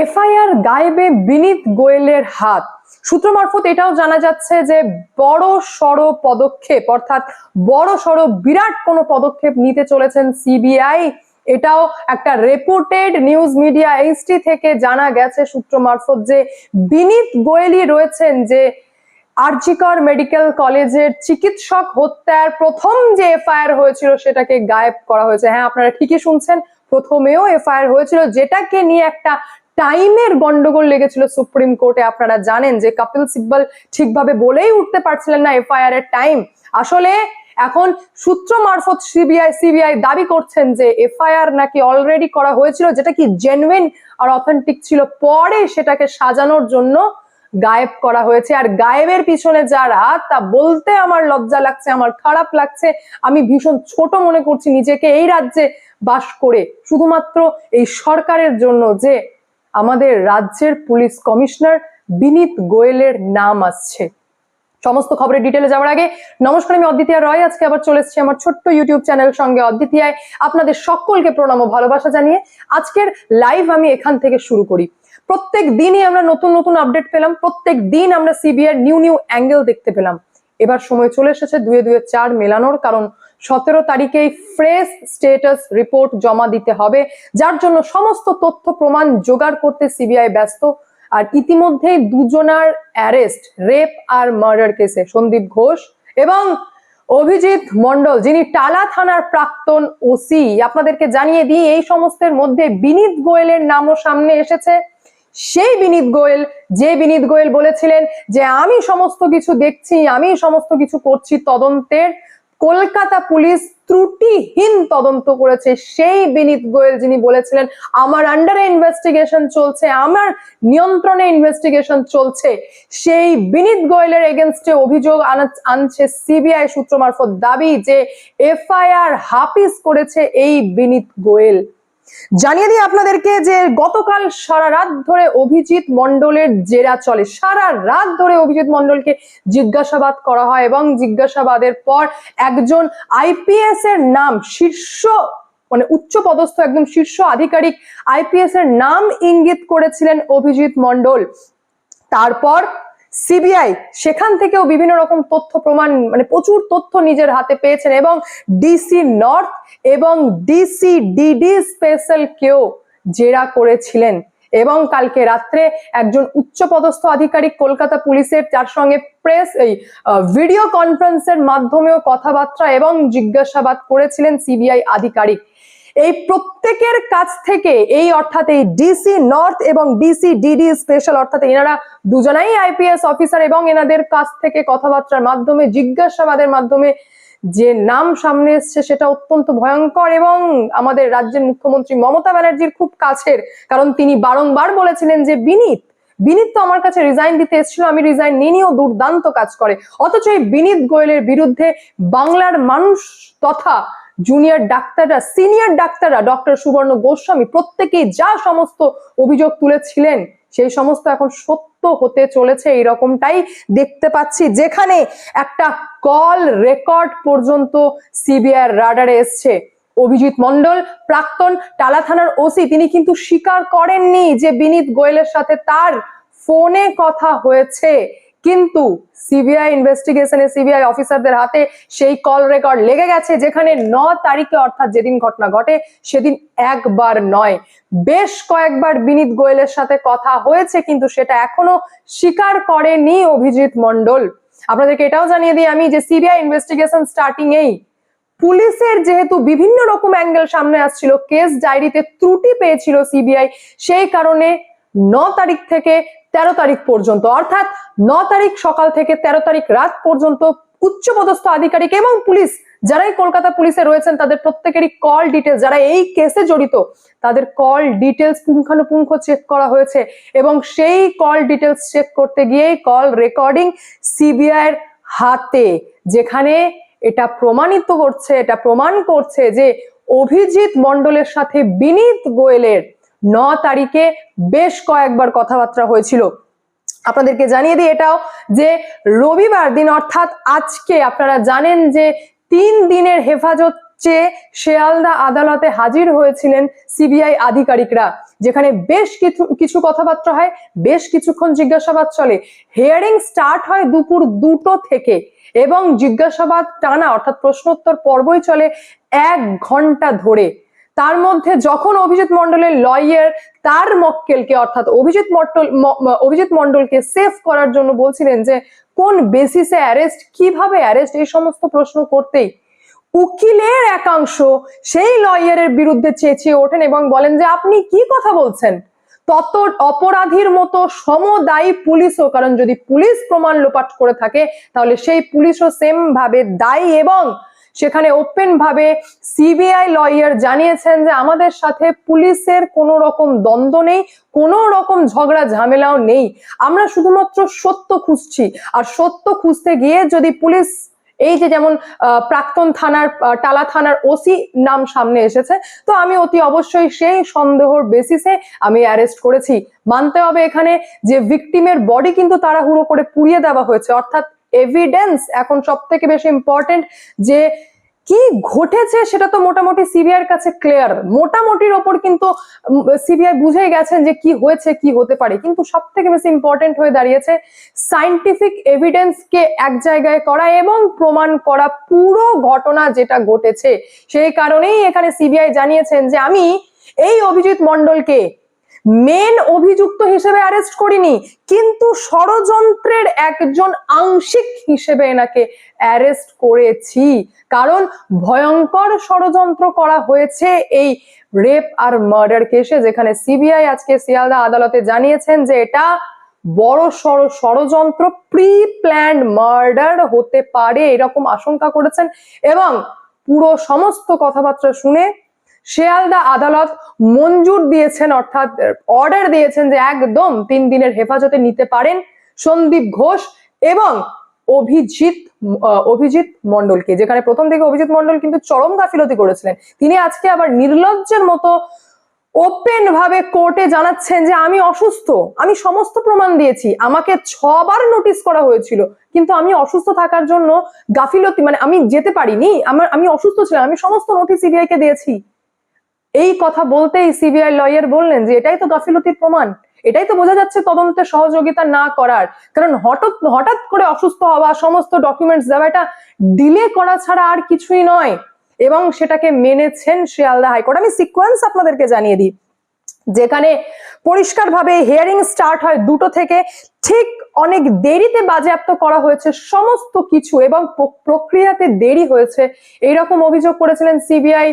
FIR গায়েবে বিনীত গোয়েলের হাত। সূত্র মারফত এটাও জানা যাচ্ছে যে বড় সড় পদক্ষেপ, অর্থাৎ বড় সড় বিরাট কোনো পদক্ষেপ নিতে চলেছেন সিবিআই। এটাও একটা রেপুটেড নিউজ মিডিয়া এইচটি থেকে জানা গেছে সূত্র মারফত যে বিনীত গোয়েলই রয়েছেন যে আরজিকর মেডিকেল কলেজের চিকিৎসক হত্যার প্রথম যে এফআইআর হয়েছিল সেটাকে গায়েব করা হয়েছে। হ্যাঁ আপনারা ঠিকই শুনছেন, প্রথমেও এফআইআর হয়েছিল, যেটাকে নিয়ে একটা টাইমের গন্ডগোল লেগেছিল সুপ্রিম কোর্টে। আপনারা জানেন যে কপিল সিব্বল ঠিকভাবে বলেই উঠতে পারছিলেন না এফআইআর এর টাইম। আসলে এখন সূত্র মারফত সিবিআই সিবিআই দাবি করছেন যে এফআইআর নাকি অলরেডি করা হয়েছিল, যেটা কি জেনুইন আর অথেন্টিক ছিল, পরে সেটাকে সাজানোর জন্য গায়েব করা হয়েছে। আর গায়েবের পিছনে যারা, তা বলতে আমার লজ্জা লাগছে, আমার খারাপ লাগছে। আমি ভীষণ ছোট মনে করছি নিজেকে এই রাজ্যে বাস করে। শুধুমাত্র এই সরকারের জন্য যে আমাদের রাজ্যের পুলিশ কমিশনার বিনীত গোয়েলের নাম আসছে। সমস্ত খবরের ডিটেলে যাওয়ার আগে নমস্কার, আমি অদ্বিতীয়া রয়। আজকে আবার চলে এসেছি আমার ছোট্ট ইউটিউব চ্যানেল সঙ্গে অদ্বিতীয়ায়। আপনাদের সকলকে প্রণাম ও ভালোবাসা জানিয়ে আজকের লাইভ আমি এখান থেকে শুরু করি। প্রত্যেক দিনই আমরা নতুন নতুন আপডেট পেলাম। প্রত্যেক দিন আমরা সিবিআই নিউ নিউ অ্যাঙ্গেল দেখতে পেলাম। এবার সময় চলে এসেছে দুয়ে দুয়ে চার মেলানোর, কারণ সতেরো তারিখেই ফ্রেশ স্টেটাস রিপোর্ট জমা দিতে হবে, যার জন্য সমস্ত তথ্য প্রমাণ জোগাড় করতে সিবিআই ব্যস্ত। আর ইতিমধ্যেই দুজনার অ্যারেস্ট, রেপ আর মার্ডার কেসে সন্দীপ ঘোষ এবং অভিজিৎ মন্ডল যিনি টালা থানার প্রাক্তন ওসি। আপনাদেরকে জানিয়ে দিই, এই সমস্তের মধ্যে বিনীত গোয়েলের নামও সামনে এসেছে। সেই বিনীত গোয়েল, যে বিনীত গোয়েল বলেছিলেন যে, আমি সমস্ত কিছু দেখছি, আমি সমস্ত কিছু করছি তদন্তের। কলকাতা পুলিশ ত্রুটিহীন তদন্ত করেছে। সেই বিনীত গোয়েল যিনি বলেছিলেন, আমার আন্ডারে ইনভেস্টিগেশন চলছে, আমার নিয়ন্ত্রণে ইনভেস্টিগেশন চলছে। সেই বিনীত গোয়েলের এগেনস্টে অভিযোগ আনা- আনছে সিবিআই সূত্র মারফত দাবি যে, এফআইআর হাফিজ করেছে এই বিনীত গোয়েল। জানিয়ে দিই আপনাদেরকে যে গতকাল সারা রাত ধরে অভিজিৎ মন্ডলের জেরা চলে। সারা রাত ধরে অভিজিৎ মন্ডলকে জিজ্ঞাসাবাদ করা হয় এবং জিজ্ঞাসাবাদের পর একজন আইপিএস এর নাম শীর্ষ মানে উচ্চ পদস্থ একদম শীর্ষ আধিকারিক আইপিএস এর নাম ইঙ্গিত করেছিলেন অভিজিৎ মন্ডল তারপর সিবিআই সেখান থেকেও বিভিন্ন রকম তথ্য প্রমাণ মানে প্রচুর তথ্য নিজের হাতে পেয়েছেন এবং ডিসি নর্থ এবং ডিসি ডিডি স্পেশাল কেও জেরা করেছিলেন। এবং কালকে রাত্রে একজন উচ্চপদস্থ আধিকারিক কলকাতা পুলিশের যার সঙ্গে প্রেস, এই ভিডিও কনফারেন্সের মাধ্যমেও কথাবার্তা এবং জিজ্ঞাসাবাদ করেছিলেন সিবিআই আধিকারিক। এই প্রত্যেকের কাছ থেকে এই অর্থাৎ এই ডিসি নর্থ এবং ডিসি ডিডি স্পেশাল অর্থাৎ এনারা দুজনাই আইপিএস অফিসার এবং এনাদের কাছ থেকে কথাবার্তার মাধ্যমে, জিজ্ঞাসাবাদের মাধ্যমে যে নাম সামনে এসছে সেটা অত্যন্ত ভয়ঙ্কর এবং আমাদের রাজ্যের মুখ্যমন্ত্রী মমতা ব্যানার্জির খুব কাছের, কারণ তিনি বারংবার বলেছিলেন যে বিনীত বিনীত তো আমার কাছে রিজাইন দিতে এসেছিল, আমি রিজাইন নিয়েও দুর্দান্ত কাজ করে। অথচ এই বিনীত গোয়েলের বিরুদ্ধে বাংলার মানুষ তথা জুনিয়র ডাক্তাররা সিনিয়র ডাক্তাররা ডক্টর সুবর্ণ গোস্বামী প্রত্যেকেই যা সমস্ত অভিযোগ তুলেছিলেন, সেই সমস্ত এখন সত্য হতে চলেছে, এইরকমটাই দেখতে পাচ্ছি। যেখানে একটা কল রেকর্ড পর্যন্ত সিবিআই রাডারে এসছে। অভিজিৎ মন্ডল প্রাক্তন টালা থানার ওসি তিনি কিন্তু স্বীকার করেননি যে বিনীত গোয়েলের সাথে তার ফোনে কথা হয়েছে। কিন্তু সিবিআই ইনভেস্টিগেশনে সিবিআই অফিসারদের হাতে সেই কল রেকর্ড লেগে গেছে, যেখানে ন তারিখে অর্থাৎ যেদিন ঘটনা ঘটে, সেদিন একবার নয়। বেশ কয়েকবার বিনীত গোয়েলের সাথে কথা হয়েছে, কিন্তু সেটা এখনও স্বীকার করেনি অভিজিৎ মন্ডল আপনাদেরকে এটাও জানিয়ে দিই আমি যে সিবিআই ইনভেস্টিগেশন স্টার্টিং এই। পুলিশের যেহেতু বিভিন্ন রকম অ্যাঙ্গেল সামনে আসছিল কেস ডায়েরিতে ত্রুটি পেয়েছিল সিবিআই সেই কারণে ন তারিখ থেকে তেরো তারিখ পর্যন্ত, অর্থাৎ ন তারিখ সকাল থেকে তেরো তারিখ রাত পর্যন্ত উচ্চপদস্থ আধিকারিক এবং পুলিশ যারাই কলকাতা পুলিশে রয়েছেন, তাদের প্রত্যেকেরই কল ডিটেলস যারা এই কেসে জড়িত, তাদের কল ডিটেলস পুঙ্খানুপুঙ্খ চেক করা হয়েছে এবং সেই কল ডিটেলস চেক করতে গিয়েই কল রেকর্ডিং সিবিআই এর হাতে, যেখানে এটা প্রমাণিত করছে এটা প্রমাণ করছে যে অভিজিৎ মন্ডলের সাথে বিনীত গোয়েলের ন তারিখে বেশ কয়েকবার কথাবার্তা হয়েছিল। আপনাদেরকে জানিয়ে দিই এটাও যে রবিবার দিন, অর্থাৎ আজকে আপনারা জানেন যে তিন দিনের হেফাজত চেয়ে শেয়ালদা আদালতে হাজির হয়েছিলেন সিবিআই আধিকারিকরা, যেখানে বেশ কিছু কিছু কথাবার্তা হয়, বেশ কিছুক্ষণ জিজ্ঞাসাবাদ চলে। হিয়ারিং স্টার্ট হয় দুপুর দুটো থেকে এবং জিজ্ঞাসাবাদ টানা, অর্থাৎ প্রশ্নোত্তর পর্বই চলে এক ঘণ্টা ধরে। তার মধ্যে যখন অভিজিৎ মন্ডলের লয়ার তার মক্কেলকে, অর্থাৎ অভিজিৎ মন্ডল অভিজিৎ মন্ডলকে সেফ করার জন্য বলছিলেন যে, কোন বেসিসে অ্যারেস্ট কীভাবে অ্যারেস্ট এই সমস্ত প্রশ্ন করতেই উকিলের একাংশ সেই লয়ারের বিরুদ্ধে চেঁচিয়ে ওঠেন এবং বলেন যে, আপনি কি কথা বলছেন? তত অপরাধীর মতো সমদায়ী পুলিশও, কারণ যদি পুলিশ প্রমাণ লোপাট করে থাকে, তাহলে সেই পুলিশও সেম ভাবে দায়ী এবং সেখানে ওপেন ভাবে সিবিআই লয়ার জানিয়েছেন যে আমাদের সাথে পুলিশের কোনো রকম দ্বন্দ্ব নেই, কোনো রকম ঝগড়া ঝামেলাও নেই। আমরা শুধুমাত্র সত্য খুঁজছি। আর সত্য খুঁজতে গিয়ে যদি পুলিশ এই যে যেমন প্রাক্তন থানার টালা থানার ওসি নাম সামনে এসেছে, তো আমি অতি অবশ্যই সেই সন্দেহর বেসিসে আমি অ্যারেস্ট করেছি। মানতে হবে এখানে যে ভিকটিমের বডি কিন্তু তাড়াহুড়ো করে পুড়িয়ে দেওয়া হয়েছে। অর্থাৎ এভিডেন্স এখন সব থেকে বেশি ইম্পর্টেন্ট যে কি ঘটেছে সেটা তো মোটামুটি সিবিআইয়ের কাছে ক্লিয়ার মোটামুটির ওপর কিন্তু সিবিআই বুঝে গেছেন যে কি হয়েছে, কি হতে পারে। কিন্তু সব থেকে বেশি ইম্পর্টেন্ট হয়ে দাঁড়িয়েছে সাইন্টিফিক এভিডেন্সকে এক জায়গায় করা এবং প্রমাণ করা পুরো ঘটনা যেটা ঘটেছে। সেই কারণেই এখানে সিবিআই জানিয়েছেন যে আমি এই অভিজিৎ মন্ডলকে মেন অভিযুক্ত হিসেবে অ্যারেস্ট করিনি, কিন্তু ষড়যন্ত্রের একজন আংশিক হিসেবে এনাকে অ্যারেস্ট করেছি। কারণ ভয়ঙ্কর ষড়যন্ত্র করা হয়েছে এই রেপ আর মার্ডার কেসে যেখানে সিবিআই আজকে শিয়ালদা আদালতে জানিয়েছেন যে এটা বড় সড় ষড়যন্ত্র প্রি প্ল্যান্ড মার্ডার হতে পারে, এরকম আশঙ্কা করেছেন এবং পুরো সমস্ত কথাবার্তা শুনে শিয়ালদা আদালত মঞ্জুর দিয়েছেন, অর্থাৎ অর্ডার দিয়েছেন যে একদম তিন দিনের হেফাজতে নিতে পারেন সন্দীপ ঘোষ এবং অভিজিৎ অভিজিৎ মন্ডলকে যেখানে প্রথম থেকে অভিজিৎ মন্ডল কিন্তু চরম গাফিলতি করেছিলেন। তিনি আজকে আবার নির্লজ্জের মতো ওপেন ভাবে কোর্টে জানাচ্ছেন যে আমি অসুস্থ, আমি সমস্ত প্রমাণ দিয়েছি, আমাকে ছবার নোটিশ করা হয়েছিল, কিন্তু আমি অসুস্থ থাকার জন্য গাফিলতি মানে আমি যেতে পারিনি, আমার, আমি অসুস্থ ছিলাম, আমি সমস্ত নোটিশ সিবিআই কে দিয়েছি। এই কথা বলতেই সিবিআই লয়ার বললেন যে, এটাই তো গাফিলতির প্রমাণ। এটাই তো বোঝা যাচ্ছে তদন্তে সহযোগিতা না করার। কারণ হঠাৎ হঠাৎ করে অসুস্থ হওয়া সমস্ত ডকুমেন্টস দেওয়া এটা ডিলে করা ছাড়া আর কিছুই নয়। এবং সেটাকে মেনেছেন শিয়ালদা হাইকোর্ট। আমি সিকোয়েন্স আপনাদেরকে জানিয়ে দিই। যেখানে পরিষ্কারভাবে হিয়ারিং স্টার্ট হয় দুটো থেকে। ঠিক অনেক দেরিতে বাজেয়াপ্ত করা হয়েছে সমস্ত কিছু এবং প্রক্রিয়াতে দেরি হয়েছে। এইরকম অভিযোগ করেছিলেন সিবিআই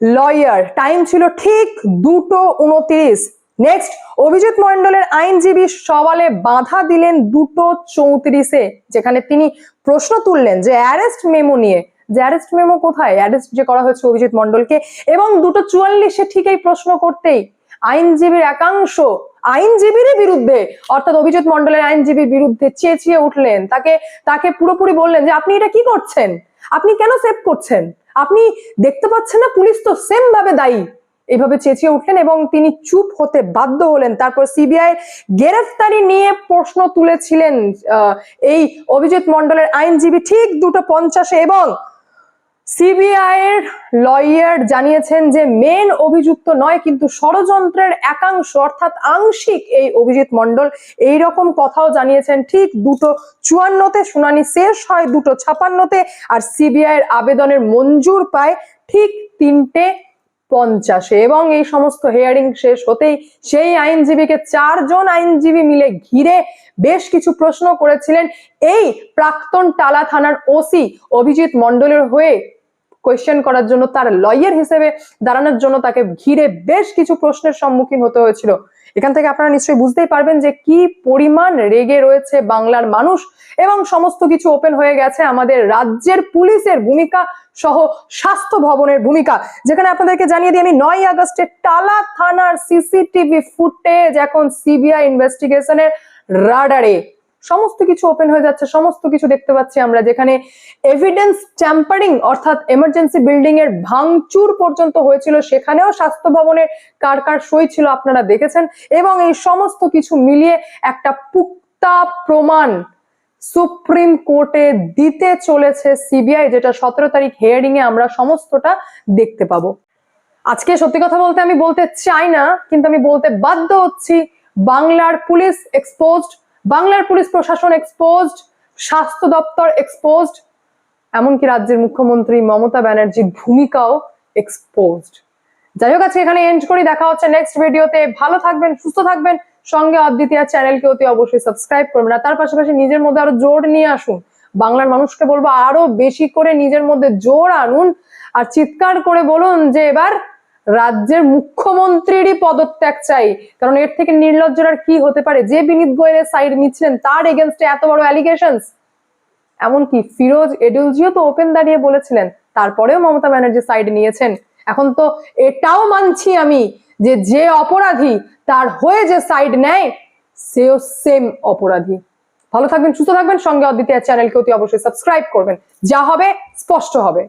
লয়ার টাইম ছিল ঠিক দুটো উনত্রিশ। নেক্সট অভিজিৎ মন্ডলের আইনজীবী সওয়ালে বাধা দিলেন দুটো চৌত্রিশে, যেখানে তিনি প্রশ্ন তুললেন যে অ্যারেস্ট মেমো নিয়ে, যে অ্যারেস্ট মেমো কোথায়? অ্যারেস্ট যে করা হয়েছে অভিজিৎ মন্ডলকে এবং দুটো চুয়াল্লিশে ঠিক এই প্রশ্ন করতেই আইনজীবীর একাংশ আইনজীবীর বিরুদ্ধে, অর্থাৎ অভিজিৎ মন্ডলের আইনজীবীর বিরুদ্ধে চেঁচিয়ে উঠলেন। তাকে তাকে পুরোপুরি বললেন যে আপনি এটা কি করছেন? আপনি কেন সেভ করছেন? আপনি দেখতে পাচ্ছেন না, পুলিশ তো সেম ভাবে দায়ী। এইভাবে চেঁচিয়ে উঠলেন এবং তিনি চুপ হতে বাধ্য হলেন। তারপর সিবিআই গ্রেফতারি নিয়ে প্রশ্ন তুলেছিলেন এই অভিজিৎ মন্ডলের আইনজীবী ঠিক দুটো পঞ্চাশে এবং সিবিআই এর লয়ার জানিয়েছেন যে মেন অভিযুক্ত নয়, কিন্তু ষড়যন্ত্রের একাংশ, অর্থাৎ আংশিক এই অভিজিৎ মন্ডল এই রকম কথাও জানিয়েছেন ঠিক দুটো চুয়ান্নতে, শুনানি শেষ হয় দুটো ছাপান্নতে, আর সিবিআই এর আবেদনের মঞ্জুর পায় ঠিক তিনটে পঞ্চাশে এবং এই সমস্ত হেয়ারিং শেষ হতেই সেই আইনজীবীকে চারজন আইনজীবী মিলে ঘিরে বেশ কিছু প্রশ্ন করেছিলেন। এই প্রাক্তন টালা থানার ওসি অভিজিৎ মন্ডলের হয়ে কোয়েশ্চেন করার জন্য তার লয়ার হিসেবে দাঁড়ানোর জন্য তাকে ঘিরে বেশ কিছু প্রশ্নের সম্মুখীন হতে হয়েছিল। এখান থেকে আপনারা নিশ্চয়ই বুঝতেই পারবেন যে কি পরিমাণ রেগে রয়েছে বাংলার মানুষ এবং সমস্ত কিছু ওপেন হয়ে গেছে আমাদের রাজ্যের পুলিশের ভূমিকা সহ স্বাস্থ্য ভবনের ভূমিকা। যেখানে আপনাদেরকে জানিয়ে দিই, আমি নয় আগস্টে টালা থানার সিসিটিভি ফুটেজ এখন সিবিআই ইনভেস্টিগেশনের রাডারে সমস্ত কিছু ওপেন হয়ে যাচ্ছে, সমস্ত কিছু দেখতে পাচ্ছি আমরা, যেখানে এভিডেন্স ট্যাম্পারিং অর্থাৎ এমার্জেন্সি বিল্ডিং এর ভাঙচুর পর্যন্ত হয়েছিল, সেখানেও স্বাস্থ্য ভবনের কার কার সই ছিল আপনারা দেখেছেন, এবং এই সমস্ত কিছু মিলিয়ে একটা পুক্তা প্রমাণ সুপ্রিম কোর্টে দিতে চলেছে সিবিআই যেটা সতেরো তারিখ হিয়ারিং এ আমরা সমস্তটা দেখতে পাবো। আজকে সত্যি কথা বলতে আমি বলতে চাই না, কিন্তু আমি বলতে বাধ্য হচ্ছি, বাংলার পুলিশ এক্সপোজড বাংলার পুলিশ প্রশাসন এক্সপোজড স্বাস্থ্য দপ্তর এক্সপোজড এমনকি রাজ্যের মুখ্যমন্ত্রী মমতা ব্যানার্জির ভূমিকাও এক্সপোজড যাই হোক, আজকে এখানে এন্ড করি। দেখা হচ্ছে নেক্সট ভিডিওতে ভালো থাকবেন, সুস্থ থাকবেন। সঙ্গে অদ্বিতীয় চ্যানেলকে অতি অবশ্যই সাবস্ক্রাইব করবেন। আর তার পাশাপাশি নিজের মধ্যে আরও জোর নিয়ে আসুন। বাংলার মানুষকে বলব আরও বেশি করে নিজের মধ্যে জোর আনুন। আর চিৎকার করে বলুন যে, এবার রাজ্যের মুখ্যমন্ত্রীরই পদত্যাগ চাই। কারণ এর থেকে নির্লজ্জের আর কি হতে পারে? যে বিনীত গোয়েলের সাইড নিচ্ছিলেন, তার এগেনস্টে এত বড় অ্যালিগেশনস এমনকি ফিরোজ এডুলজিও তো ওপেন দাঁড়িয়ে বলেছিলেন, তারপরেও মমতা ব্যানার্জি সাইড নিয়েছেন। এখন তো এটাও মানছি আমি যে যে অপরাধী তার হয়ে যে সাইড নেয়, সেও সেম অপরাধী। ভালো থাকবেন, সুস্থ থাকবেন, সঙ্গে অদ্বিতীয় চ্যানেলকে অতি অবশ্যই সাবস্ক্রাইব করবেন। যা হবে, স্পষ্ট হবে।